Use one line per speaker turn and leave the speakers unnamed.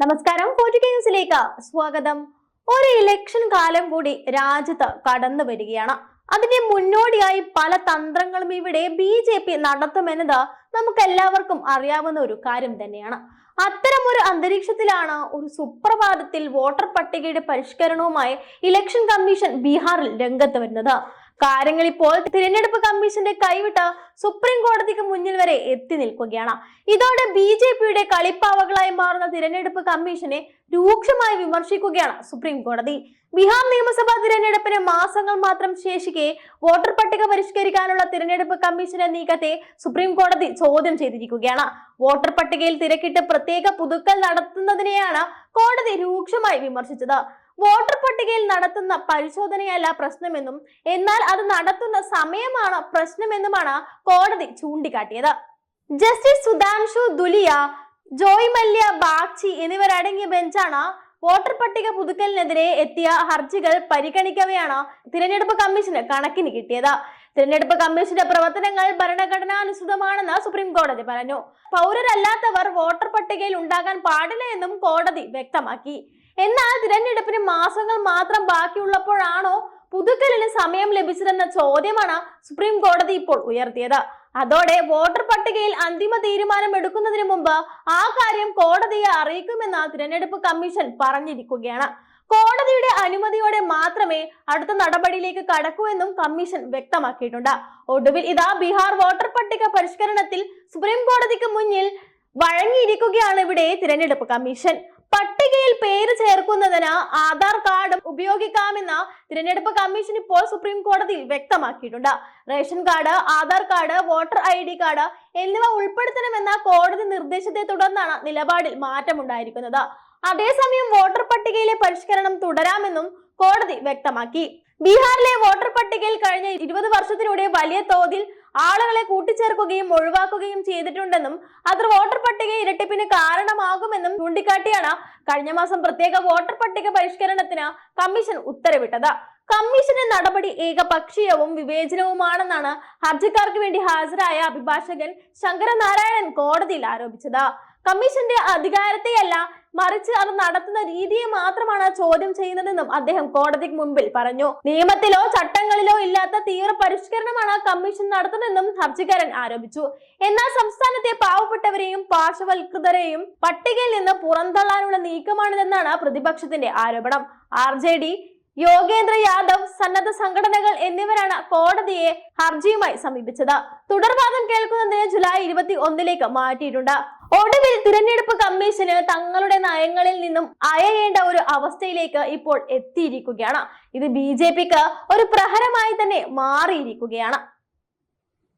നമസ്കാരം ന്യൂസിലേക്ക് സ്വാഗതം. ഒരു ഇലക്ഷൻ കാലം കൂടി രാജ്യത്ത് കടന്നു വരികയാണ്. അതിന്റെ മുന്നോടിയായി പല തന്ത്രങ്ങളും ഇവിടെ ബി ജെ പി നടത്തുമെന്നത് നമുക്ക് എല്ലാവർക്കും അറിയാവുന്ന ഒരു കാര്യം തന്നെയാണ്. ഒരു അന്തരീക്ഷത്തിലാണ് ഒരു സുപ്രഭാതത്തിൽ വോട്ടർ പട്ടികയുടെ പരിഷ്കരണവുമായി ഇലക്ഷൻ കമ്മീഷൻ ബീഹാറിൽ രംഗത്ത് വരുന്നത്. കാര്യങ്ങൾ ഇപ്പോൾ തിരഞ്ഞെടുപ്പ് കമ്മീഷന്റെ കൈവിട്ട് സുപ്രീം കോടതിക്ക് മുന്നിൽ വരെ എത്തി നിൽക്കുകയാണ്. ഇതോടെ ബി ജെ പിയുടെ കളിപ്പാവകളായി മാറുന്ന തിരഞ്ഞെടുപ്പ് കമ്മീഷനെ രൂക്ഷമായി വിമർശിക്കുകയാണ് സുപ്രീം കോടതി. ബീഹാർ നിയമസഭാ തിരഞ്ഞെടുപ്പിന് മാസങ്ങൾ മാത്രം ശേഷിക്കെ വോട്ടർ പട്ടിക പരിഷ്കരിക്കാനുള്ള തിരഞ്ഞെടുപ്പ് കമ്മീഷന്റെ നീക്കത്തെ സുപ്രീം കോടതി ചോദ്യം ചെയ്തിരിക്കുകയാണ്. വോട്ടർ പട്ടികയിൽ തിരക്കിട്ട് പ്രത്യേക പുതുക്കൽ നടത്തുന്നതിനെയാണ് കോടതി രൂക്ഷമായി വിമർശിച്ചത്. വോട്ടർ പട്ടികയിൽ നടത്തുന്ന പരിശോധനയല്ല പ്രശ്നമെന്നും എന്നാൽ അത് നടത്തുന്ന സമയമാണ് പ്രശ്നമെന്നുമാണ് കോടതി ചൂണ്ടിക്കാട്ടിയത്. ജസ്റ്റിസ് സുധാൻഷു ദുലിയ ജോയ് മല്യ ബാഗ്ചി എന്നിവരടങ്ങിയ ബെഞ്ചാണ് വോട്ടർ പട്ടിക പുതുക്കലിനെതിരെ എത്തിയ ഹർജികൾ പരിഗണിക്കവെയാണ് തിരഞ്ഞെടുപ്പ് കമ്മീഷന് കണക്കിന് കിട്ടിയത്. തിരഞ്ഞെടുപ്പ് കമ്മീഷന്റെ പ്രവർത്തനങ്ങൾ ഭരണഘടനാനുസൃതമാണെന്ന് സുപ്രീം കോടതി പറഞ്ഞു. പൗരരല്ലാത്തവർ വോട്ടർ പട്ടികയിൽ ഉണ്ടാകാൻ പാടില്ല എന്നും കോടതി വ്യക്തമാക്കി. എന്നാൽ തിരഞ്ഞെടുപ്പിന് മാസങ്ങൾ മാത്രം ബാക്കിയുള്ളപ്പോഴാണോ പുതുക്കലിന് സമയം ലഭിച്ചതെന്ന ചോദ്യമാണ് സുപ്രീം കോടതി ഇപ്പോൾ ഉയർത്തിയത്. അതോടെ വോട്ടർ പട്ടികയിൽ അന്തിമ തീരുമാനം എടുക്കുന്നതിന് മുമ്പ് ആ കാര്യം കോടതിയെ അറിയിക്കുമെന്ന് തിരഞ്ഞെടുപ്പ് കമ്മീഷൻ പറഞ്ഞിരിക്കുകയാണ്. കോടതിയുടെ അനുമതിയോടെ മാത്രമേ അടുത്ത നടപടിയിലേക്ക് കടക്കൂ എന്നും കമ്മീഷൻ വ്യക്തമാക്കിയിട്ടുണ്ട്. ഒടുവിൽ ഇതാ ബീഹാർ വോട്ടർ പട്ടിക പരിഷ്കരണത്തിൽ സുപ്രീം കോടതിക്ക് മുന്നിൽ വഴങ്ങിയിരിക്കുകയാണ് ഇവിടെ തിരഞ്ഞെടുപ്പ് കമ്മീഷൻ. പട്ടികയിൽ പേര് ചേർക്കുന്നതിന് ആധാർ കാർഡ് ഉപയോഗിക്കാമെന്ന് തിരഞ്ഞെടുപ്പ് കമ്മീഷൻ ഇപ്പോൾ സുപ്രീം കോടതിയിൽ വ്യക്തമാക്കിയിട്ടുണ്ട്. Ration card Aadhaar card voter I D card എന്നിവ ഉൾപ്പെടുത്തണമെന്ന കോടതി നിർദ്ദേശത്തെ തുടർന്നാണ് നിലപാടിൽ മാറ്റമുണ്ടായിരിക്കുന്നത്. അതേസമയം വോട്ടർ പട്ടികയിലെ പരിഷ്കരണം തുടരാമെന്നും കോടതി വ്യക്തമാക്കി. ബീഹാറിലെ വോട്ടർ പട്ടികയിൽ കഴിഞ്ഞ ഇരുപത് വർഷത്തിലൂടെ വലിയ തോതിൽ ആളുകളെ കൂട്ടിച്ചേർക്കുകയും ഒഴിവാക്കുകയും ചെയ്തിട്ടുണ്ടെന്നും അത് വോട്ടർ പട്ടിക ഇരട്ടിപ്പിന് കാരണമാകുമെന്നും ചൂണ്ടിക്കാട്ടിയാണ് കഴിഞ്ഞ മാസം പ്രത്യേക വോട്ടർ പട്ടിക പരിഷ്കരണത്തിന് കമ്മീഷൻ ഉത്തരവിട്ടത്. കമ്മീഷന്റെ നടപടി ഏകപക്ഷീയവും വിവേചനവുമാണെന്നാണ് ഹർജിക്കാർക്ക് വേണ്ടി ഹാജരായ അഭിഭാഷകൻ ശങ്കരനാരായണൻ കോടതിയിൽ ആരോപിച്ചത്. കമ്മീഷന്റെ അധികാരത്തെയല്ല മറിച്ച് അത് നടത്തുന്ന രീതിയെ മാത്രമാണ് ചോദ്യം ചെയ്യുന്നതെന്നും അദ്ദേഹം കോടതിക്ക് മുമ്പിൽ പറഞ്ഞു. നിയമത്തിലോ ചട്ടങ്ങളിലോ ഇല്ലാത്ത തീവ്ര പരിഷ്കരണമാണ് കമ്മീഷൻ നടത്തുന്നതെന്നും ഹർജിക്കാരൻ ആരോപിച്ചു. എന്നാൽ സംസ്ഥാനത്തെ പാവപ്പെട്ടവരെയും പാർശ്വവൽകൃതരെയും പട്ടികയിൽ നിന്ന് പുറന്തള്ളാനുള്ള നീക്കമാണിതെന്നാണ് പ്രതിപക്ഷത്തിന്റെ ആരോപണം. R J D Yogendra Yadav സന്നദ്ധ സംഘടനകൾ എന്നിവരാണ് കോടതിയെ ഹർജിയുമായി സമീപിച്ചത്. തുടർവാദം കേൾക്കുന്നതിന് ജൂലൈ ഇരുപത്തി ഒന്നിലേക്ക് മാറ്റിയിട്ടുണ്ട്. ഒടുവിൽ തിരഞ്ഞെടുപ്പ് കമ്മീഷന് തങ്ങളുടെ നയങ്ങളിൽ നിന്നും അയയേണ്ട ഒരു അവസ്ഥയിലേക്ക് ഇപ്പോൾ എത്തിയിരിക്കുകയാണ്. ഇത് ബി ഒരു പ്രഹരമായി തന്നെ മാറിയിരിക്കുകയാണ്.